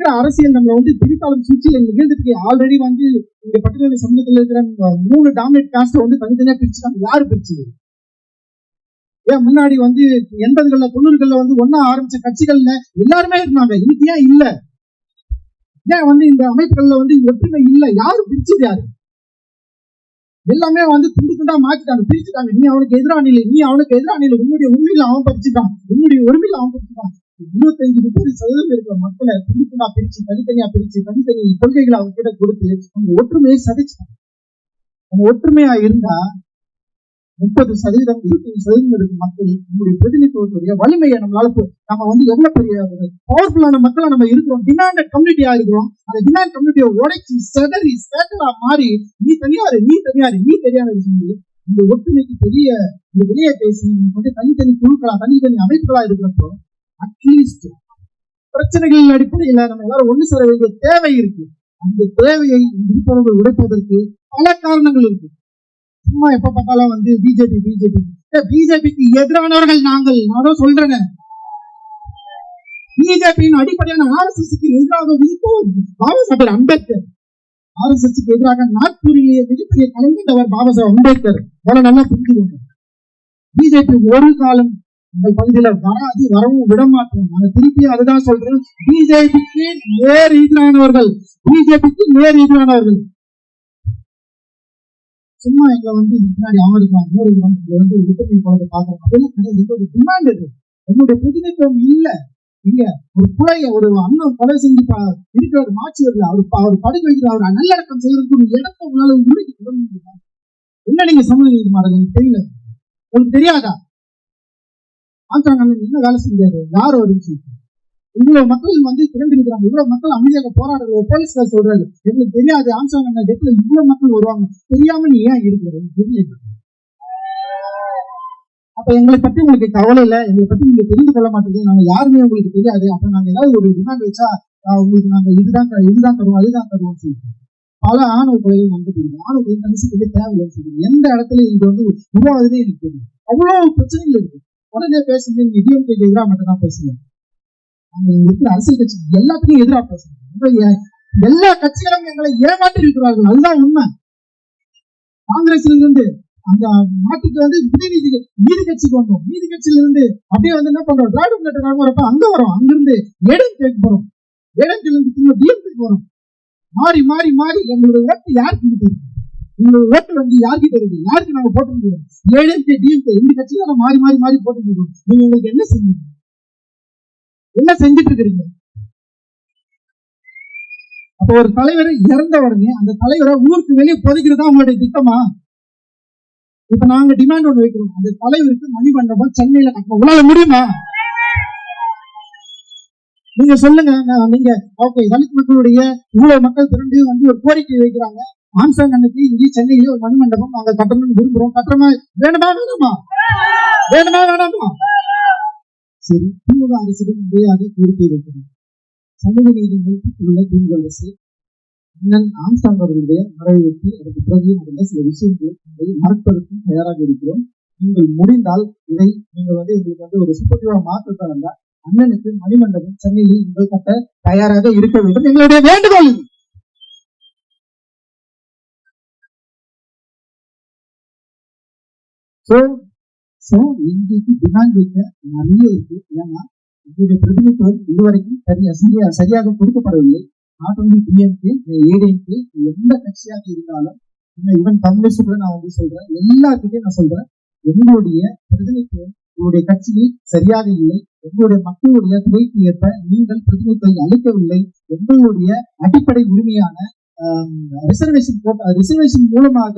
இருக்கிற அரசியல் நம்ம வந்து பிரித்தாளும் சூழ்ச்சியில் நிகழ்ந்துட்டு ஆல்ரெடி வந்து இந்த பட்டியல சமூகத்தில் இருக்கிற மூணு டாமினேட் காஸ்ட் வந்து தனித்தனியா பிரிச்சுட்டாங்க. யாரு பிரிச்சது? ஏன் முன்னாடி வந்து எண்பதுகள்ல தொண்ணூறுகள்ல வந்து ஒன்னா ஆரம்பிச்ச கட்சிகள்ல எல்லாருமே இருந்தாங்க. இன்னைக்கு ஏன் இல்ல. ஏன் வந்து இந்த அமைப்புகள்ல வந்து ஒற்றுமை இல்ல? யாரும் பிரிச்சது யாரு? எல்லாமே வந்து துண்டு துண்டா மாத்திட்டாங்க. பிரிச்சுட்டாங்க. நீ அவனுக்கு எதிரானில நீ அவனுக்கு எதிரானில உன்னுடைய உண்மையில அவன் படிச்சுட்டான் உன்னுடைய உரிமையில அவன் படிச்சுட்டான் இருபத்தஞ்சு முப்பது சதவீதம் இருக்கிற மக்களை துண்டு பிரிச்சு தனித்தனியா பிரிச்சு தனித்தனி கொள்கைகளை அவங்க கிட்ட கொடுத்து அவங்க ஒற்றுமையை சதைச்சிட்டாங்க. அவங்க ஒற்றுமையா இருந்தா முப்பது சதவீதம் இருபத்தஞ்சு சதவீதம் இருக்கும் மக்கள் நம்முடைய பிரதிநிதித்துவத்துடைய வலிமையை நம்மளால நம்ம வந்து எவ்வளவு பெரிய பவர்ஃபுல்லான மக்களா நம்ம இருக்கிறோம் டிமாண்ட் கம்யூனிட்டியா இருக்கிறோம் அந்த டிமாண்ட் கம்யூனிட்டியை உடைச்சு செதறி சேட்டலா மாறி நீ தனியாரு நீ தனியாரு நீ தனியாரு சொல்லி இந்த ஒற்றுமைக்கு பெரிய இந்த வெளியே பேசி வந்து தனித்தனி குழுக்களா தனித்தனி அமைப்புகளா இருக்கிறப்போ அட்லீஸ்ட் பிரச்சனைகளின் அடிப்படையில் நம்ம எல்லாரும் ஒண்ணு சேர வேண்டிய தேவை இருக்கு. அந்த தேவையை இருப்பவர்கள் உடைப்பதற்கு பல காரணங்கள் இருக்கு. சும்மா எப்ப பார்த்தாலும் வந்து பிஜேபி பிஜேபி பிஜேபிக்கு எதிரானவர்கள் நாங்கள். நானும் சொல்றேன். பிஜேபியின் அடிப்படையான ஆர்எஸ்எஸ்க்கு எதிராக விதிப்பவர் பாபா சாஹேப் அம்பேத்கர் ஆர்எஸ்எஸ்க்கு எதிராக நாக்பூரிலேயே மிகப்பெரிய கலந்துட்டவர் பாபா சாஹேப் அம்பேத்கர். அவ்வளவு நல்லா புரிஞ்சுக்கோங்க. பிஜேபி ஒரு காலம் இந்த பகுதியில வராது வரவும் விட மாட்டோம் நான் திருப்பி அதுதான் சொல்றேன். பிஜேபிக்கு நேர் எதிரானவர்கள். பிஜேபிக்கு நேர் எதிரானவர்கள். சும்மா எங்களை வந்து பின்னாடி முன்னாடி அமெரிக்கா நூறு வந்து விட்டமின் குழந்தை பாக்குறோம் அதெல்லாம் கிடையாது எங்களுடைய டிமாண்ட் இது. எங்களுடைய பிரதிநிதித்துவம் இல்ல. நீங்க ஒரு பிள்ளைய ஒரு அண்ணன் கொலை செஞ்சு ப- இருக்கிறவர் மாற்றி அவர் அவர் படுக்க வைக்கிற அவர் நல்லடக்கம் செய்யறதுக்கு ஒரு இடத்தை உங்களால உருவாக்கி என்ன நீங்க சமூக நீதி தெரியல. உங்களுக்கு தெரியாதா? ஆந்திராங்க என்ன வேலை செஞ்சாரு? யார் வருச்சு இவ்வளவு மக்கள் வந்து திரண்டு இருக்கிறாங்க. இவ்வளவு மக்கள் அமைதியாக போராடுற போலீஸ்கார் சொல்றாரு எங்களுக்கு தெரியாது ஆம்சாங் அண்ணா இவ்வளவு மக்கள் வருவாங்க. தெரியாம நீ ஏன் இருக்கிறது தெரியல அப்ப எங்களை பத்தி உங்களுக்கு கவலை இல்ல. எங்களை பத்தி நீங்க தெரிந்து கொள்ள மாட்டேங்குது நாங்க யாருமே உங்களுக்கு தெரியாது. அப்ப நாங்க ஏதாவது ஒரு டிமாண்ட் வச்சா உங்களுக்கு நாங்க இதுதான் இதுதான் தருவோம் அதுதான் தருவோம் சொல்லிட்டு பல ஆணவ கொலைகள் வந்துட்டு ஆணவ கொலை மனசுக்கு தேவையில்லை சொல்லுங்க எந்த இடத்துல இது வந்து உருவாகுதுன்னு எனக்கு தெரியும் அவ்வளவு பிரச்சனைகள் இருக்கு. உடனே பேசுங்க நீங்க டிஎம்கே எதிராக மட்டும் தான் பேசுங்க அங்க இருக்கிற அரசியல் கட்சி எல்லாத்துக்கும் எதிராக பேசுங்க எல்லா கட்சிகளும் எங்களை ஏமாற்றி இருக்கிறார்கள். அதுதான் உண்மை. காங்கிரஸ்ல இருந்து அந்த நாட்டுக்கு வந்து உதயநிதி நீதி கட்சிக்கு வந்தோம். நீதி கட்சியில இருந்து அப்படியே வந்து என்ன பண்றோம்? திராவிட முன்னேற்ற கழகம் வரப்ப அங்க வரோம். அங்கிருந்து ஏடிஎம்கேக்கு போறோம். ஏடிஎம்கேல இருந்து திரும்ப டிஎம்கே போறோம். மாறி மாறி மாறி எங்களுடைய ஓட்டு யாருக்கு இருக்கு எங்களுடைய ஓட்டு வந்து யாருக்கு இருக்கு யாருக்கு நாங்க போட்டு முடியும் ஏடிஎம்கே டிஎம்கே இந்த கட்சியில மாறி மாறி மாறி போட்டு முடியும் நீங்க எங்களுக்கு என்ன செஞ்சீங்க என்ன செஞ்சுட்டு இருக்கிறீங்க? அப்ப ஒரு தலைவர் இறந்த உடனே அந்த தலைவரை ஊருக்கு வெளியே புதைக்கிறதா உங்களுடைய திட்டமா? இப்ப நாங்க டிமாண்ட் ஒண்ணு வைக்கிறோம். அந்த தலைவருக்கு மணி மண்டபம் சென்னையில கட்டணும். உங்களால முடியுமா? நீங்க சொல்லுங்க. நீங்க ஓகே தலித் மக்களுடைய இவ்வளவு மக்கள் திரண்டு வந்து ஒரு கோரிக்கை வைக்கிறாங்க. ஆன்சர் அன்னைக்கு இங்கே சென்னையில ஒரு மணிமண்டபம் நாங்க கட்டணும்னு விரும்புறோம். கட்டுறமா? வேணுமா வேணாமா? வேணுமா வேணாமா? சரி திமுக அரசிடம் முறையாக கோரிக்கை வைக்கணும் சமூக நீதி உள்ள அரசு அண்ணன் ஆம்சாங் அவர்களுடைய மறைவுக்கு அதற்கு பிறகு நடந்த சில விஷயங்களை நாங்கள் மறப்பதற்கும் தயாராக இருக்கிறோம். நீங்கள் முடிந்தால் இதை நீங்கள் வந்து எங்களுக்கு வந்து ஒரு சுப்பட்டிவா மாற்றத்தை இருந்தால் அண்ணனுக்கு மணிமண்டபம் சென்னையில் நீங்கள் கட்ட தயாராக இருக்க வேண்டும். எங்களுடைய வேண்டுகோள் ஸோ ஸோ இன்றைக்கு டிமாண்ட் வைக்க நிறைய இருக்கு. ஏன்னா எங்களுடைய பிரதிநிதித்துவம் இதுவரைக்கும் சரியா சரியா சரியாக கொடுக்கப்படவில்லை. நாட் ஒன்லி டிஎம்கே ஏடிஎம்கே எந்த கட்சியாக இருந்தாலும் ஈவன் கம்யூனிஸ்ட் கூட நான் வந்து சொல்றேன். எல்லாத்துக்கும் நான் சொல்றேன். எங்களுடைய பிரதிநிதித்துவம் உங்களுடைய கட்சியில் சரியாக இல்லை. எங்களுடைய மக்களுடைய துறைக்கு ஏற்ப நீங்கள் பிரதிநிதித்துவம் அளிக்கவில்லை. எங்களுடைய அடிப்படை உரிமையான ரிசர்வேஷன் ரிசர்வேஷன் மூலமாக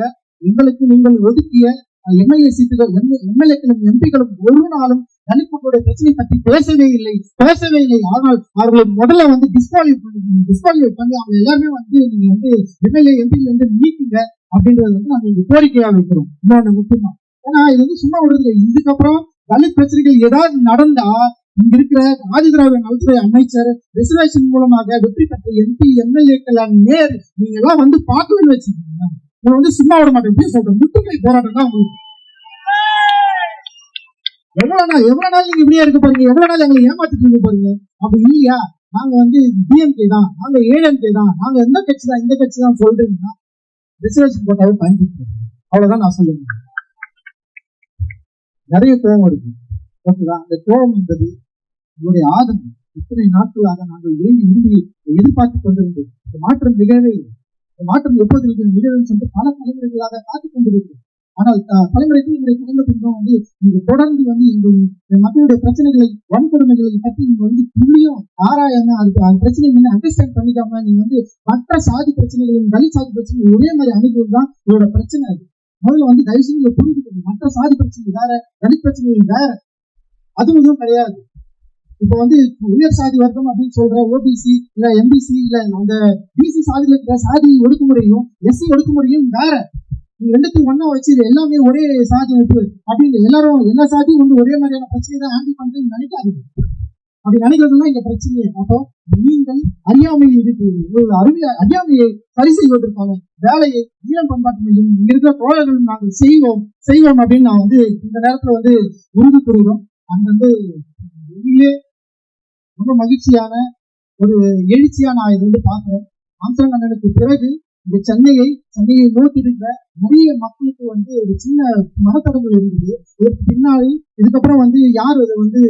எங்களுக்கு நீங்கள் ஒதுக்கிய எம்எல்ஏ சீட்டுகள் எம்எல்ஏக்களும் எம்பிகளும் ஒரு நாளும் தலித் பிரச்சனை பற்றி பேசவே இல்லை. பேசவே இல்லை. ஆனால் அவர்களை முதல்ல வந்து டிஸ்குவாலிஃபை பண்ணி டிஸ்குவாலிஃபை பண்ணி அவங்க எல்லாருமே வந்து நீங்க வந்து எம்எல்ஏ எம்பிகள் வந்து நீக்குங்க அப்படின்றது வந்து நாங்க கோரிக்கையா வைக்கிறோம். இன்னொன்று முக்கியமா. ஏன்னா இது வந்து சும்மா விடுறது இல்லை. இதுக்கப்புறம் தலித் பிரச்சனைகள் ஏதாவது நடந்தா இங்க இருக்கிற ஆதிதிராவிட நலத்துறை அமைச்சர் ரிசர்வேஷன் மூலமாக வெற்றி பெற்ற எம்பி எம்எல்ஏக்கள் நேர் நீங்க எல்லாம் வந்து பார்க்கணும்னு வச்சுக்கோங்க நான் வந்து சும்மா விட மாட்டேன் இப்படியே சொல்றேன் முற்றுகை போராட்டம் தான் உங்களுக்கு எவ்வளவு நாள் எவ்வளவு நாள் நீங்க இப்படியா இருக்க போறீங்க? எவ்வளவு நாள் எங்களை ஏமாத்திட்டு இருக்க போறீங்க? அப்படி இல்லையா? நாங்க வந்து டிஎம்கே தான். நாங்க ஏஎம்கே தான். நாங்க எந்த கட்சி தான் இந்த கட்சி தான் சொல்றீங்கன்னா ரிசர்வேஷன் போட்டாவே பயன்படுத்துறோம் அவ்வளவுதான் நான் சொல்லுவேன். நிறைய கோபம் இருக்கு. ஓகேவா அந்த கோபம் என்பது உங்களுடைய ஆதரவு. இத்தனை நாட்களாக நாங்கள் வேண்டி விரும்பி எதிர்பார்த்து கொண்டிருந்தோம்? மாற்றம் நிகழவே இல்லை. மாற்றம் எப்போது நிகழும் நிகழும் பல தலைமுறைகளாக காத்துக் கொண்டிருக்கிறோம் ஆனால் தலைமுறைக்கு எங்களை கடந்த பின்பும் வந்து நீங்க தொடர்ந்து வந்து எங்கள் மக்களுடைய பிரச்சனைகளை வன்கொடுமைகளை பற்றி நீங்க வந்து புள்ளியும் ஆராயாம அதுக்கு அந்த பிரச்சனையை வந்து அண்டர்ஸ்டாண்ட் பண்ணிக்காம நீங்க வந்து மற்ற சாதி பிரச்சனைகளையும் தலித் சாதி பிரச்சனையும் ஒரே மாதிரி அணுகுவது தான் உங்களோட பிரச்சனை அது. முதல்ல வந்து தயவு செஞ்சு புரிஞ்சுக்கணும் மற்ற சாதி பிரச்சனை வேற தலித் பிரச்சனைகள் வேற. அதுவும் கிடையாது. இப்போ வந்து உயர் சாதி வர்க்கம் அப்படின்னு சொல்ற ஓபிசி இல்ல எம்பிசி இல்ல அந்த பிசி சாதியில இருக்கிற சாதி ஒடுக்குமுறையும் எஸ்சி ஒடுக்குமுறையும் வேற. ரெண்டுத்தையும் ஒன்னா வச்சு இது எல்லாமே ஒரே சாதி அமைப்பு அப்படின்னு எல்லாரும் எல்லா சாதியும் வந்து ஒரே மாதிரியான பிரச்சனை தான் ஹேண்டில் பண்றதுன்னு நினைக்காது அப்படி நினைக்கிறதுலாம் இந்த பிரச்சனையே. அப்போ நீங்கள் அறியாமை இருக்கு ஒரு அறிவிய அறியாமையை சரி செய்வதற்கான வேலையை ஈழம் பண்பாட்டு மையம் இருக்கிற தோழர்கள் நாங்கள் செய்வோம். செய்வோம் அப்படின்னு நான் வந்து இந்த நேரத்துல வந்து உறுதி கூறுகிறோம். அங்க வந்து ரொம்ப மகிழ்ச்சியான ஒரு எழுச்சியா நான் இது வந்து பார்க்கிறேன். ஆம்ஸ்டாங் பிறகு இந்த சென்னையை சென்னையை நோக்கியிருந்த நிறைய மக்களுக்கு வந்து ஒரு சின்ன மனத்தடங்கள் இருந்தது. இதற்கு பின்னாடி இதுக்கப்புறம் வந்து யார் அதை வந்து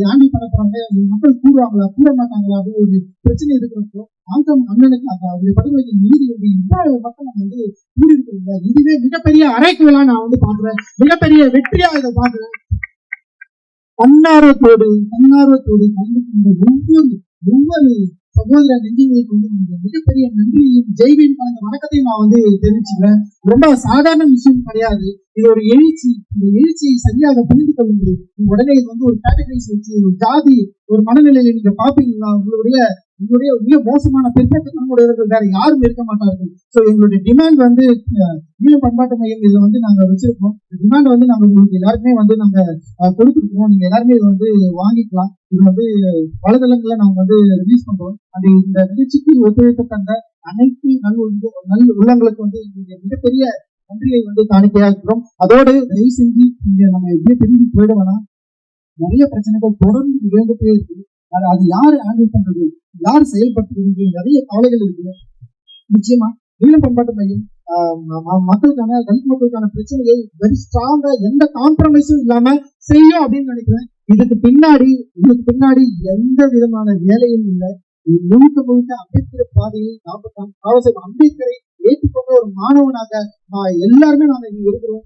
ஹேண்டில் பண்ண போறாங்க? மக்கள் கூடுவாங்களா கூட மாட்டாங்களா? அப்படின்னு ஒரு பிரச்சனை இருக்கிறப்போ ஆம்ஸ்டாங் அண்ணனுக்கு அந்த அவருடைய படுகொலைக்கு நீதி வந்து இவ்வளவு மக்கள் நம்ம வந்து கூடியிருக்கிறீங்க இதுவே மிகப்பெரிய அரைக்குவலா நான் வந்து பாக்குறேன் மிகப்பெரிய வெற்றியா இதை பாக்குறேன் தன்னார்வத்தோடு தன்னார்வத்தோடு கலந்து கொண்ட ஒவ்வொரு ஒவ்வொரு சகோதர நெஞ்சங்களை கொண்டு வந்த மிகப்பெரிய நன்றியையும் ஜெய்வின் கலந்த வணக்கத்தையும் நான் வந்து தெரிவிச்சுக்கிறேன். ரொம்ப சாதாரண விஷயம் கிடையாது. இது ஒரு எழுச்சி. இந்த எழுச்சியை சரியாக புரிந்து கொள்ளுங்கள். உடனே இது வந்து ஒரு கேட்டகரைஸ் வச்சு ஒரு ஜாதி ஒரு மனநிலையில நீங்க பாப்பீங்கன்னா உங்களுடைய உங்களுடைய மிக மோசமான பிற்பட்டத்தனமுடையவர்கள் வேற யாரும் இருக்க மாட்டார்கள். சோ எங்களுடைய டிமாண்ட் வந்து ஈழ பண்பாட்டு மையம் இதை வந்து நாங்க வச்சிருக்கோம். டிமாண்ட் வந்து நாங்க உங்களுக்கு எல்லாருக்குமே வந்து நாங்க கொடுத்துருக்கோம் நீங்க எல்லாருமே இதை வந்து வாங்கிக்கலாம். இது வந்து வலைதளங்களில் நாங்க வந்து ரிலீஸ் பண்றோம். அது இந்த நிகழ்ச்சிக்கு ஒத்துழைப்பு தந்த அனைத்து நல் நல் உள்ளங்களுக்கு வந்து எங்களுடைய மிகப்பெரிய நன்றியை வந்து காணிக்கையா இருக்கிறோம் அதோடு தயவு செஞ்சு இங்க நம்ம எப்படியும் திரும்பி போயிட வேணாம். நிறைய பிரச்சனைகள் தொடர்ந்து நிகழ்ந்துட்டே இருக்கு. அது அது யாரு ஹேண்டில் பண்றது? யார் செயல்படுத்துறது? நிறைய கவலைகள் இருக்கு. நிச்சயமா ஈழ பண்பாட்டு மையம் மக்களுக்கான தலித் மக்களுக்கான பிரச்சனையை வெரி ஸ்ட்ராங்கா எந்த காம்ப்ரமைஸும் இல்லாம செய்யும் அப்படின்னு நினைக்கிறேன். இதுக்கு பின்னாடி இதுக்கு பின்னாடி எந்த விதமான வேலையும் இல்லை. முழுக்க முழுக்க அம்பேத்கர் பாதையை நாற்பத்தாம் பாபாசாஹிப் அம்பேத்கரை ஏற்றுக்கொண்ட ஒரு மாணவனாக நான் எல்லாருமே நாங்க இங்க இருக்கிறோம்.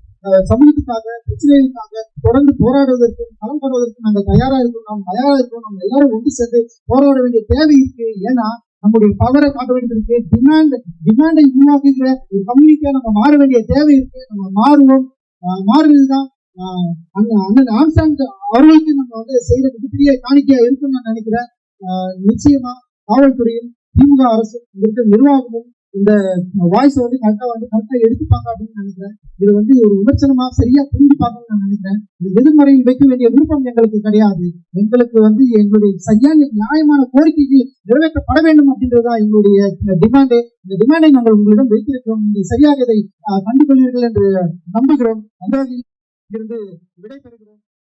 சமூகத்துக்காக பிரச்சனைகளுக்காக தொடர்ந்து போராடுவதற்கும் களம் பண்ணுவதற்கும் நாங்கள் தயாரா இருக்கோம். நாம் தயாரா இருக்கோம். நம்ம எல்லாரும் ஒன்று சேர்ந்து போராட வேண்டிய தேவை இருக்கு. ஏன்னா நம்முடைய பவரை காட்ட வேண்டியது இருக்கு. டிமாண்ட் டிமாண்டை உருவாக்குகிற ஒரு கம்யூனிட்டியா நம்ம மாற வேண்டிய தேவை இருக்கு. நம்ம மாறுவோம். ஆஹ் மாறுவதுதான் ஆஹ் அண்ணன் ஆம்சாங் அவர்களுக்கு நம்ம வந்து செய்யற மிகப்பெரிய காணிக்கையா இருக்கும்னு நான் நினைக்கிறேன். ஆஹ் நிச்சயமா காவல்துறையும் திமுக அரசும் இங்க இருக்கிற நிர்வாகமும் இந்த வாய்ஸ் வந்து கரெக்டா வந்து கரெக்டா எடுத்துப்பாங்க அப்படின்னு நினைக்கிறேன். இது வந்து ஒரு விமர்சனமா சரியா புரிஞ்சுப்பாங்கன்னு நான் நினைக்கிறேன். இது எதிர்மறையில் வைக்க வேண்டிய விருப்பம் எங்களுக்கு கிடையாது. எங்களுக்கு வந்து எங்களுடைய சரியான நியாயமான கோரிக்கைகள் நிறைவேற்றப்பட வேண்டும் அப்படின்றதா எங்களுடைய டிமாண்டே இந்த டிமாண்டை நாங்கள் உங்களிடம் வைத்திருக்கிறோம். நீங்கள் சரியாக இதை கண்டுகொள்வீர்கள் என்று நம்புகிறோம். அந்த வகையில் இருந்து விடைபெறுகிறோம்.